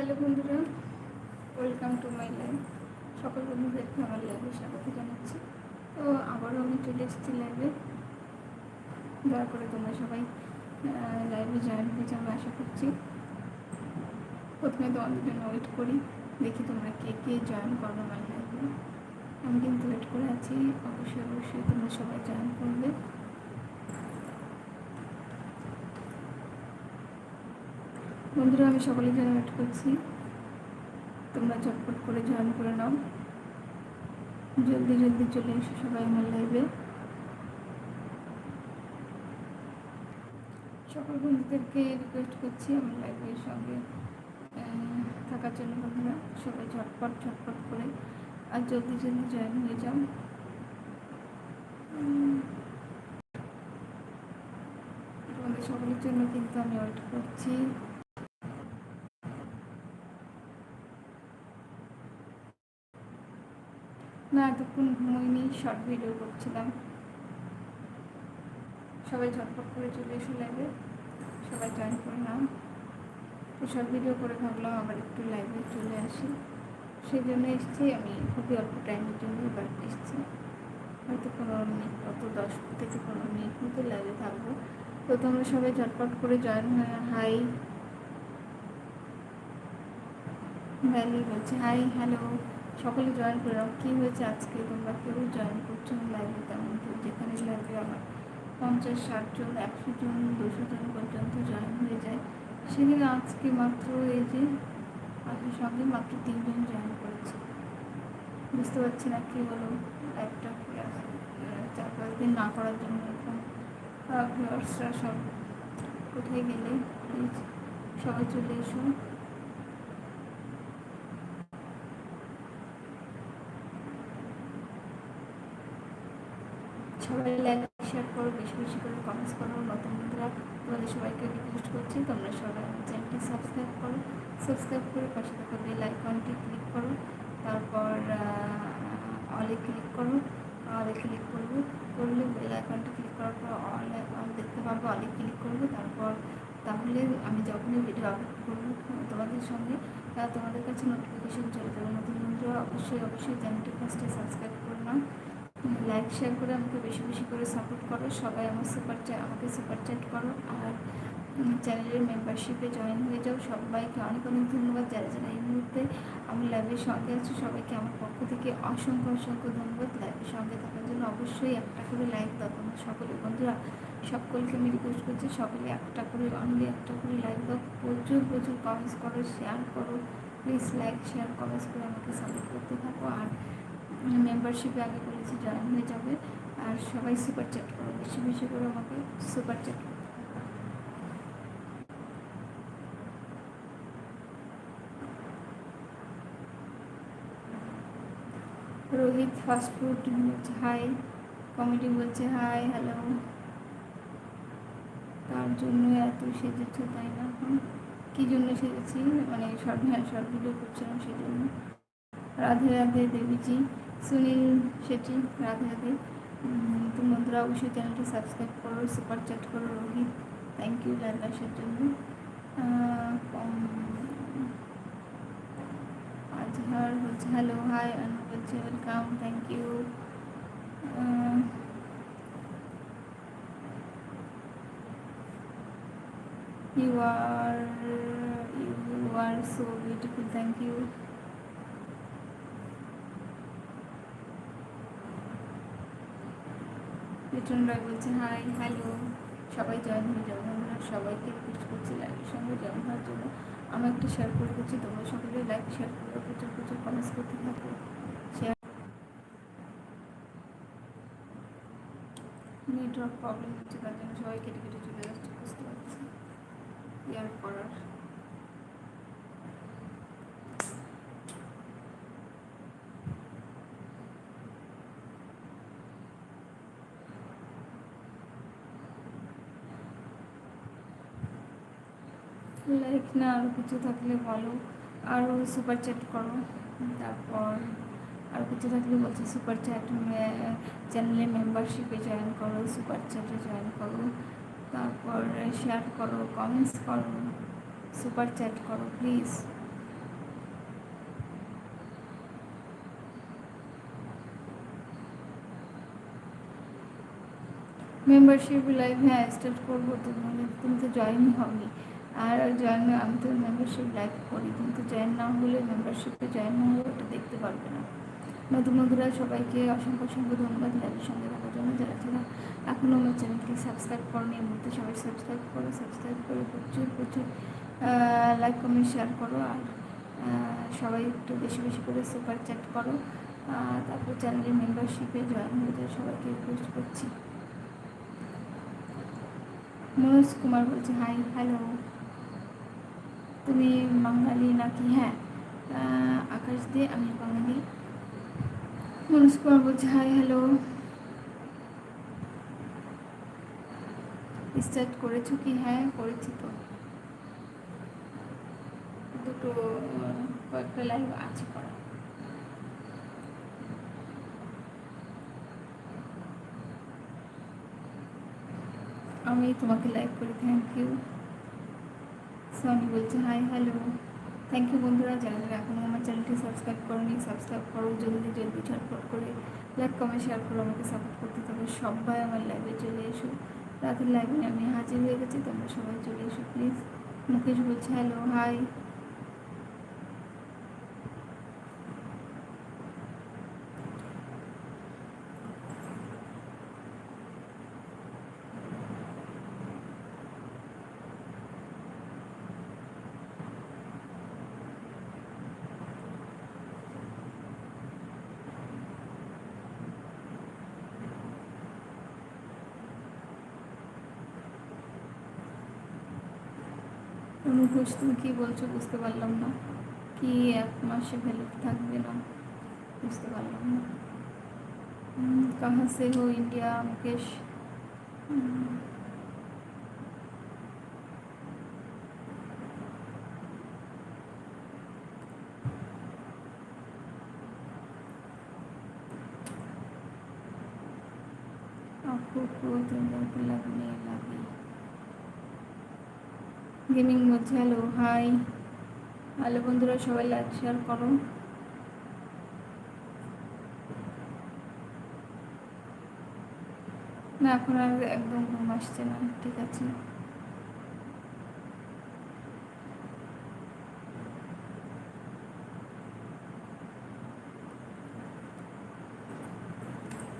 Hello বন্ধুরা welcome to my life সকল বন্ধুদেরকে আমার লাইভে স্বাগত জানাচ্ছি। তো আবারও আমি চলে এসেছি লাইভে দয়া করে তোমরা সবাই লাইভে জয়েন হয়েছে আমি আশা করছি। প্রথমে তোমাদের জন্য ওয়েট করি, দেখি তোমরা কে কে জয়েন করো আমার লাইভে আমি কিন্তু ওয়েট করে আছি, অবশ্যই অবশ্যই তোমরা সবাই জয়েন করবে। বন্ধুরা, আমি সকলের জন্য ওয়েট করছি। তোমরা ঝটপট করে জয়েন করে নাও। জলদি জলদি চলে এসো সবাই আমার লাইভে সকল বন্ধুদেরকে রিকোয়েস্ট করছি আমার লাইভের সঙ্গে থাকার জন্য বন্ধুরা। সবাই ঝটপট ঝটপট করে। আর জলদি জলদি জয়েন হয়ে যাও। তোমাদের সকলের জন্য কিন্তু আমি ওয়েট করছি। না, এতক্ষণ ঘুমোইনি শর্ট ভিডিও করছিলাম। সবাই ঝটপট করে চলে এসে লাইভে সবাই জয়েন করে নাও। তো শর্ট ভিডিও করে ভাবলাম আবার একটু লাইভে চলে আসি। সেই জন্য এসেছি, আমি খুবই অল্প টাইমের জন্য এবার এসেছি। হয়তো কোনো মিনিট অত, দশ থেকে পনেরো মিনিট মতো লাইভে থাকব। তো তোমরা সবাই ঝটপট করে জয়েন হয়ে হাই ভ্যালি বলছে হাই হ্যালো সকলে জয়েন করে নাও। কী হয়েছে আজকে? তোমরা কেউ জয়েন করছ লাইভে তেমন তো যেখানে লাইভে আমার পঞ্চাশ ষাটজন একশো জন, দুশো জন পর্যন্ত জয়েন হয়ে যায়। সেখানে আজকে মাত্র এই যে আপনার সঙ্গে মাত্র তিনজন জয়েন করেছে। বুঝতে পারছি না কী হলো একটা চার পাঁচ দিন না করার জন্য এরকম ভিউয়ার্সরা সব কোথায় গেলে? প্লিজ সবাই চলে এসো। সবাই লাইক শেয়ার করো, বেশি বেশি করে কমেন্টস করো নতুন বন্ধুরা তোমাদের সবাইকে রিকোয়েস্ট করছি, তোমরা সবাই চ্যানেলটি সাবস্ক্রাইব করো সাবস্ক্রাইব করে পাশে থাকা বেল আইকনটি ক্লিক করো, তারপর অলে ক্লিক করো অলে ক্লিক করব, করলে বেল আইকনটি ক্লিক করার পর অল দেখতে পারব অলে ক্লিক করব, তারপর, তাহলে আমি যখনই ভিডিও আপলোড করব তোমাদের সঙ্গে তোমাদের কাছে নোটিফিকেশন চলে যাবে, নতুন বন্ধুরা, অবশ্যই অবশ্যই চ্যানেলটি ফার্স্টে সাবস্ক্রাইব করে নাও। লাইক শেয়ার করে আমাকে বেশি বেশি করে সাপোর্ট করো। সবাই আমার সুপার চ্যাট আমাকে সুপার চ্যাট করো। আর চ্যানেলের মেম্বারশিপে জয়েন হয়ে যাও। সবাইকে অনেক অনেক ধন্যবাদ। যারা যারা এই মুহূর্তে আমি লাইভের সঙ্গে আছো, সবাইকে আমার পক্ষ থেকে অসংখ্য অসংখ্য ধন্যবাদ। লাইভের সঙ্গে থাকার জন্য অবশ্যই একটা করে লাইক দাও তোমরা সকলে বন্ধুরা। সকলকে আমি রিকোয়েস্ট করছি সকলে একটা করে অনলি একটা করে লাইক দাও। প্রচুর প্রচুর কমেন্টস করো শেয়ার করো। প্লিজ লাইক শেয়ার কমেন্টস করে আমাকে সাপোর্ট করতে থাকো। আর মেম্বারশিপে আগে বলেছি জয়েন হয়ে যাবে। আর সবাই সুপার চ্যাট করো, বেশি বেশি করে আমাকে super chat Rohit fast food বলছে হাই কমেডি বলছে হাই হ্যালো তার জন্য এত সেজেছ, তাই না? কী জন্য সেজেছি? মানে শর্ট হ্যাঁ শর্ট ভিডিও করছিলাম সেই জন্য রাধে রাধে দেবীজি। সুনীল শেঠি রাধে রাধে তো বন্ধুরা অবশ্যই চ্যানেলটি সাবস্ক্রাইব করো সুপার চ্যাট করো রোহিত থ্যাংক ইউ লাইভ আসার জন্য আজহার বলছে হ্যালো হাই অনু বলছে welcome thank you you are you are so beautiful, thank you. Liton Roy বলছে, হাই, হ্যালো। সবাই জয়েন হয়ে যাবে আমরা সবাইকে রিকোয়েস্ট করছি লাইকের সঙ্গে জয়েন হওয়ার জন্য। আমি একটা শেয়ার করে দিচ্ছি, তোমরা সকলে লাইক শেয়ার করে, প্রচুর প্রচুর কমেন্টস করতে থাকো। শেয়ার নেটওয়ার্ক প্রবলেম হচ্ছে, তার জন্য সবাই কেটে কেটে চলে যাচ্ছে, বুঝতে পারছি। ইয়ার করার লাইক না আরও কিছু থাকলে বলো। আরও সুপার চ্যাট করো। তারপর আর কিছু থাকলে বলছি সুপার চ্যাট চ্যানেলে মেম্বারশিপে জয়েন করো সুপার চ্যাটে জয়েন করো। তারপর শেয়ার করো কমেন্টস করো সুপার চ্যাট করো প্লিজ মেম্বারশিপ লাইভ হ্যাঁ স্টার্ট করব তুমি মানে তুমি তো জয়েন হবে আর জয়েন আমি তো মেম্বারশিপ লাইক করি, কিন্তু জয়েন না হলে মেম্বারশিপে জয়েন না হলে ওটা দেখতে পারবে না। নতুন সবাইকে অসংখ্য অসংখ্য ধন্যবাদ লাইভের সঙ্গে থাকার জন্য। যারা যারা এখনও আমার চ্যানেলটি সাবস্ক্রাইব করেনি, এই মুহূর্তে সবাই সাবস্ক্রাইব করো সাবস্ক্রাইব করে, প্রচুর প্রচুর লাইক কমেন্ট শেয়ার করো আর সবাই একটু বেশি বেশি করে সুপার চ্যাট করো। তারপর চ্যানেলের মেম্বারশিপে জয়েন হয়ে যায় সবাইকে রিকোয়েস্ট করছি। মনোজ কুমার বলছে হাই হ্যালো তুমি বাঙালি নাকি? হ্যাঁ। আকাশ দিয়ে আমি বাঙালি। মনোজ কুমার বলছে হাই, হ্যালো। স্টার্ট করেছ কি? হ্যাঁ করেছি তো। দুটো, কয়েকটা লাইভ আছে করা। আমি তোমাকে লাইক করি থ্যাংক ইউ সনি বলছে হাই হ্যালো থ্যাংক ইউ বন্ধুরা, যারা যারা এখনও আমার চ্যানেলটি সাবস্ক্রাইব করোনি সাবস্ক্রাইব করো, জলদি জলদি, ঝটপট করে লাইক কমেন্ট শেয়ার করো, আমাকে সাপোর্ট করতে থাকো। সবাই আমার লাইভে চলে এসো। রাতের লাইভে আমি হাজির হয়ে গেছি, তোমরা সবাই চলে এসো প্লিজ মুকেশ বলছে হ্যালো হাই অনুঘোষ তুমি কী বলছো বুঝতে পারলাম না কি এক মাসে ভ্যালিড থাকবে না বুঝতে পারলাম না কাহা সে হো ইন্ডিয়া মুকেশ आंखों को तो लगने लगी গেমিং মধ্যে, হ্যালো, হাই। হ্যালো, বন্ধুরা, সবাই লাইক, শেয়ার করো। না, এখন আর একদম ঘুম আসছে না, ঠিক আছে।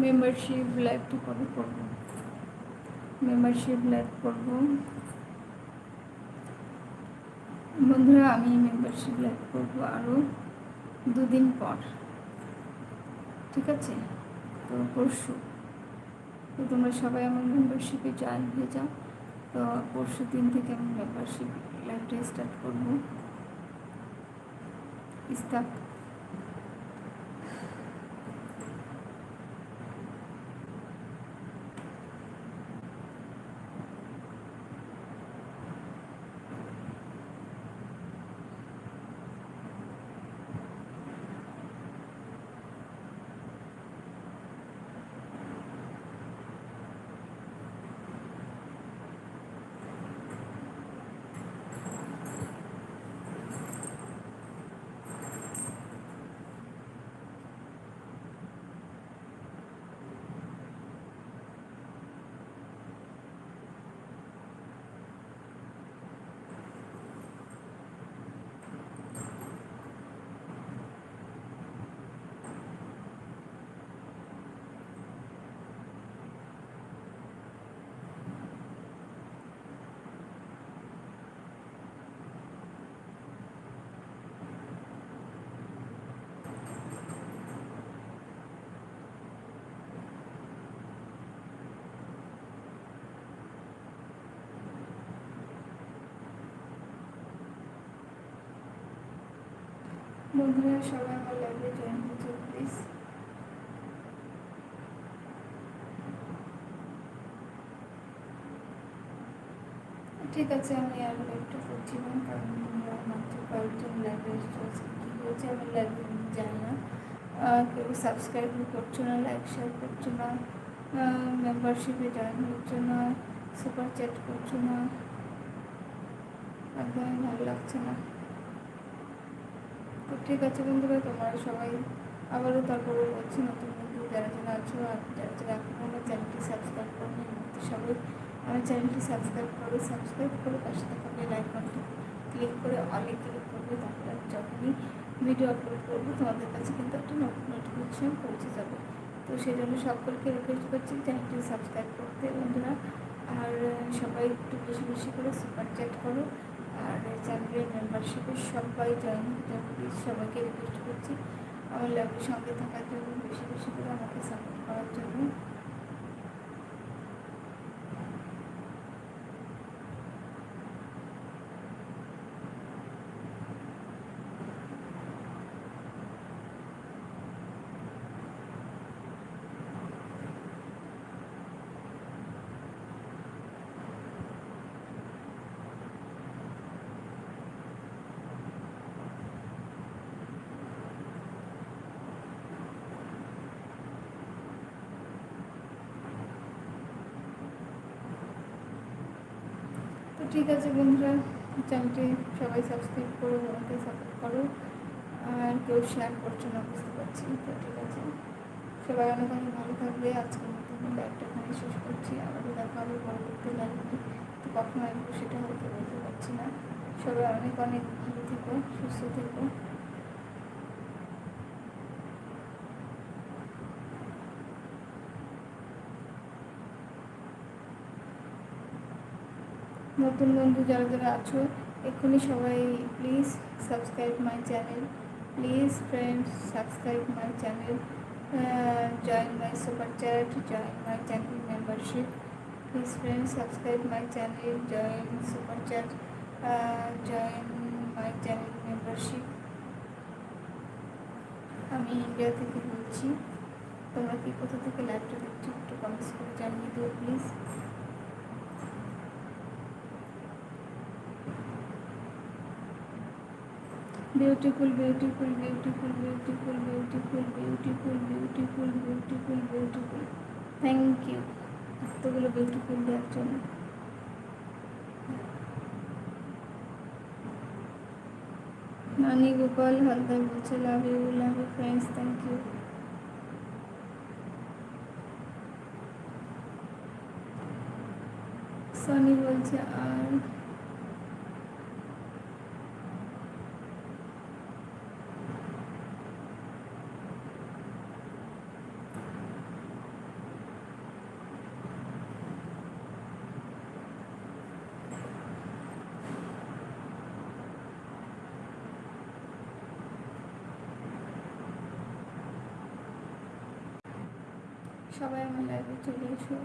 মেম্বারশিপ লাইভটা কবে করব? মেম্বারশিপ লাইভ করব। বন্ধুরা, আমি মেম্বারশিপ লাইভ করব আরও দুদিন পর। ঠিক আছে? তো পরশু। তো তোমরা সবাই আমার মেম্বারশিপে জয়েন হয়ে যাও। তো পরশু দিন থেকে আমি মেম্বারশিপ লাইফটা স্টার্ট করব। ইস্তাক বন্ধুরা, সবাই আমার লাইভে জয়েন হচ্ছে প্লিজ ঠিক আছে, আমি আর লাইভটা করছি না, কারণ তোমরা মাত্র কয়েকজন লাইভে এসেছ কী হয়েছে আমি লাইভে জানি না। কেউ সাবস্ক্রাইব করছ না লাইক শেয়ার করছ না মেম্বারশিপে জয়েন হচ্ছে না সুপার চ্যাট করছ না একদমই ভালো লাগছে না। তো ঠিক আছে বন্ধুরা, তোমরা সবাই আবারও তারপরে বলছি, নতুন বন্ধু যারা যারা আছো আর যারা যারা এখনও আমার চ্যানেলটি সাবস্ক্রাইব করো সবাই আমার চ্যানেলটি সাবস্ক্রাইব করো, সাবস্ক্রাইব করে পাশে থাকা বেল আইকনটি ক্লিক করে অলে ক্লিক করবে, তাহলে যখনই ভিডিও আপলোড করব, তোমাদের কাছে কিন্তু একটা নতুন নোটিফিকেশান পৌঁছে যাবে। তো সেই জন্য সকলকে রিকোয়েস্ট করছি চ্যানেলটি সাবস্ক্রাইব করতে বন্ধুরা, আর সবাই একটু বেশি বেশি করে সুপার চ্যাট করো আর চ্যানেলের মেম্বারশিপে সবাই জয়েন হতে প্লিজ সবাইকে রিকোয়েস্ট করছি। আমার লাইভের সঙ্গে থাকার জন্য, বেশি বেশি করে আমাকে সাপোর্ট করার জন্য তো ঠিক আছে বন্ধুরা চ্যানেলটি সবাই সাবস্ক্রাইব করো, আমাকে সাপোর্ট করো। আর কেউ শেয়ার করছ না, বুঝতে পারছি, তো ঠিক আছে। সবাই অনেক অনেক ভালো থাকবে। আজকের মতো ব্যাগটা এখানে শেষ করছি। আবার দেখা হবে পরবর্তী লাগবে তো। কখনো আসব সেটা হয়তো বলতে পারছি না। সবাই অনেক অনেক ভালো থেকো, সুস্থ থেকো। নতুন বন্ধু যারা যারা আছো, এক্ষুনি সবাই please subscribe my channel please friends subscribe my channel join my super chat join my channel membership please friends subscribe my channel join super chat join my channel membership আমি ইন্ডিয়া থেকে বলছি, তোমরা কি কোথা থেকে লাইভটা দেখছ একটু কমেন্টস করে জানিয়ে দিও please beautiful beautiful beautiful beautiful beautiful beautiful beautiful beautiful beautiful thank you এতগুলো বিউটিফুল দেওয়ার জন্য নানি গোপাল হালদার বলছে love you love you friends thank you Soni বলছে আর সবাই আমার লাইভে চলে এসো।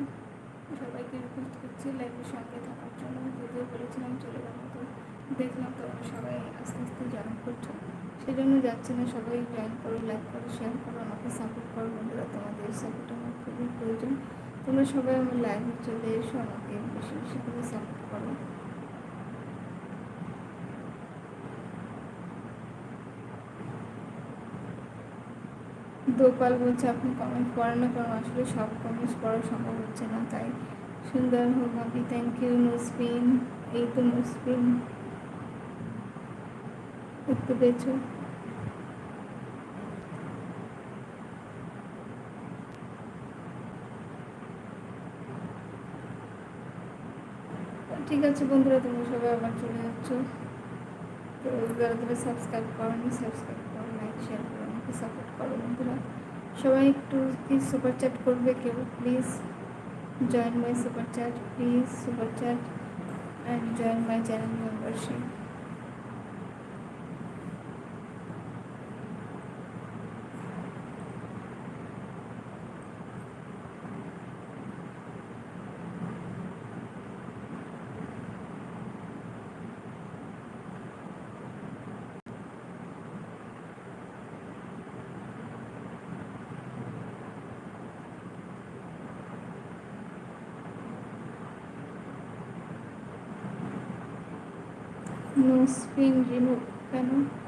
সবাইকে রিকোয়েস্ট করছি লাইভের সঙ্গে থাকার জন্য। যদিও বলেছিলাম চলে যাব, তো দেখলাম তো সবাই আস্তে আস্তে জয়েন করছ। সেই জন্য যাচ্ছে না সবাই জয়েন করো লাইক করো শেয়ার করো, আমাকে সাপোর্ট করো। বন্ধুরা, তোমাদের সাপোর্ট আমার খুবই প্রয়োজন। তোমরা সবাই আমার লাইভে চলে এসো, আমাকে বেশি বেশি করে সাপোর্ট করো। দোপাল বলছে, আপনি কমেন্ট পড়েন না কারণ আসলে সব কমেন্টস পড়া সম্ভব হচ্ছে না, তাই সুন্দর হোক আপনি থ্যাংক ইউ নুসপিন এই তো নুসপিন দেখতে পেয়েছ? ঠিক আছে বন্ধুরা, তোমরা সবাই আবার চলে যাচ্ছ। তো যারা যারা সাবস্ক্রাইব করনি সাবস্ক্রাইব করো লাইক শেয়ার করো, আমাকে সাপোর্ট করো বন্ধুরা। সবাই একটু প্লিজ সুপার চ্যাট করবে কেউ। Please join my super chat please super chat and join my channel membership nos pingue no.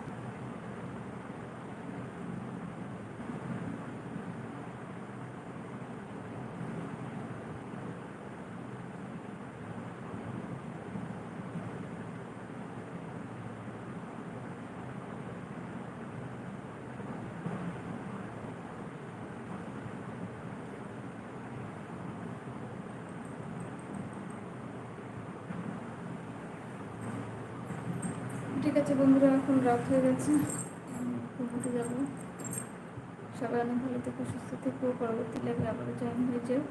আছে বন্ধুরা, এখন রাত হয়ে গেছে। ঘুমোতে যাব। সবাই অনেক ভালো থেকে, সুস্থ থেকো। পরবর্তী লাইভে আবারও জয়েন হয়ে যাও।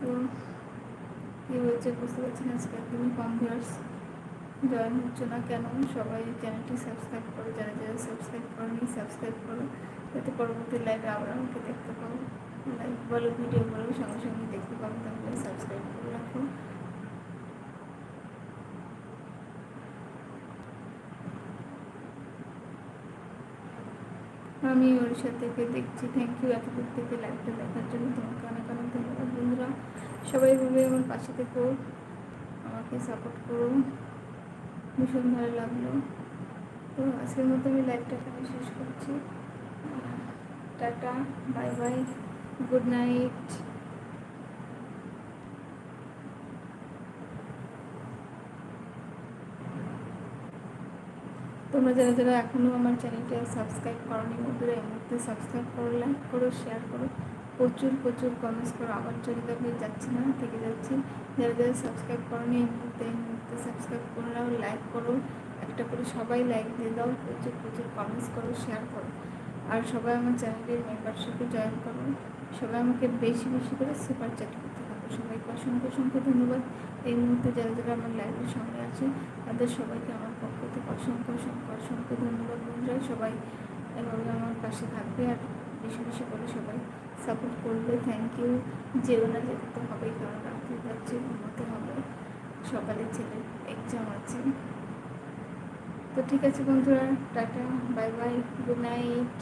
তো, কী হয়েছে বুঝতে পারছি না, আজকে একদমই কম ভিউয়ার্স জয়েন হচ্ছে না কেন? সবাই চ্যানেলটি সাবস্ক্রাইব করো, যারা যারা সাবস্ক্রাইব করনি সাবস্ক্রাইব করো। যাতে পরবর্তী লাইভে আবার আমাকে দেখতে পাবো লাইভ বলো ভিডিও বলো, সঙ্গে সঙ্গে দেখতে পাবো তাহলে সাবস্ক্রাইব করে রাখো। আমি উড়িষ্যা থেকে দেখছি। থ্যাংক ইউ এতদূর থেকে লাইভটা দেখার জন্য তোমাকে অনেক অনেক ধন্যবাদ বন্ধুরা। সবাই ভাবে আমার পাশে থেকো, আমাকে সাপোর্ট করো। ভীষণ ভালো লাগল। তো আজকের মতো আমি লাইভটা এখানে শেষ করছি। Tata bye bye good night তোমরা যারা যারা এখনও আমার চ্যানেলটা সাবস্ক্রাইব করোনি বন্ধুরা, এই মুহূর্তে সাবস্ক্রাইব করো লাইক করো শেয়ার করো। প্রচুর প্রচুর কমেন্টস করো। আবার চলে যাবে যাচ্ছি না, থেকে যাচ্ছি। যারা যারা সাবস্ক্রাইব করোনি, এই মুহূর্তে এই মুহূর্তে সাবস্ক্রাইব করে নাও লাইক করো। একটা করে সবাই লাইক দিয়ে দাও, প্রচুর প্রচুর কমেন্টস করো শেয়ার করো। আর সবাই আমার চ্যানেলের মেম্বারশিপে জয়েন করো। সবাই আমাকে বেশি বেশি করে সুপার চ্যাট করতে থাকো। সবাইকে অসংখ্য অসংখ্য ধন্যবাদ। এই মুহূর্তে যারা যারা আমার লাইভের সঙ্গে আছে তাদের সবাইকে আমার পক্ষ থেকে অসংখ্য অসংখ্য অসংখ্য ধন্যবাদ বন্ধুরা। সবাই এভাবে আমার পাশে থাকবে আর বেশি বেশি করে সবাই সাপোর্ট করবে। থ্যাংক ইউ যেও না যেতে তো হবেই, কারণ রাত্রে যাচ্ছে, ঘুমোতে হবে। সকালে ছেলের এক্সাম আছে। তো ঠিক আছে বন্ধুরা, tata bye bye good night